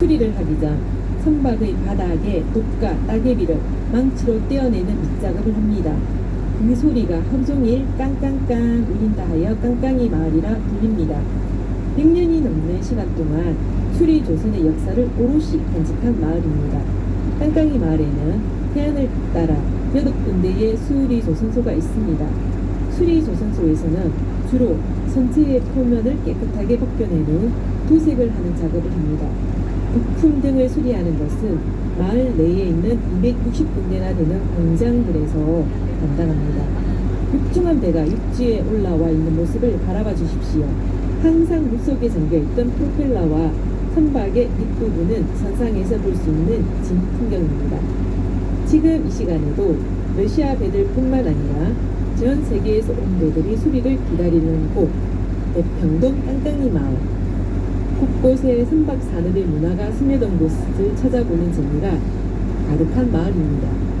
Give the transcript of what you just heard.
수리를 하기 전 선박의 바닥에 독과 따개비를 망치로 떼어내는 밑작업을 합니다. 그 소리가 하루 종일 깡깡깡 울린다 하여 깡깡이 마을이라 불립니다. 100년이 넘는 시간 동안 수리 조선의 역사를 오롯이 간직한 마을입니다. 깡깡이 마을에는 해안을 따라 여덟 군데의 수리 조선소가 있습니다. 수리 조선소에서는 주로 선체의 표면을 깨끗하게 벗겨낸 후 도색을 하는 작업을 합니다. 부품 등을 수리하는 것은 마을 내에 있는 260군데나 되는 공장들에서 담당합니다. 육중한 배가 육지에 올라와 있는 모습을 바라봐 주십시오. 항상 물속에 잠겨있던 프로펠러와 선박의 밑부분은 선상에서 볼 수 있는 진 풍경입니다. 지금 이 시간에도 러시아 배들뿐만 아니라 전 세계에서 온 배들이 수리를 기다리는 곳 대평동 깡깡이 마을 곳곳에 선박 산업의 문화가 스며든 곳을 찾아보는 재미가 가득한 마을입니다.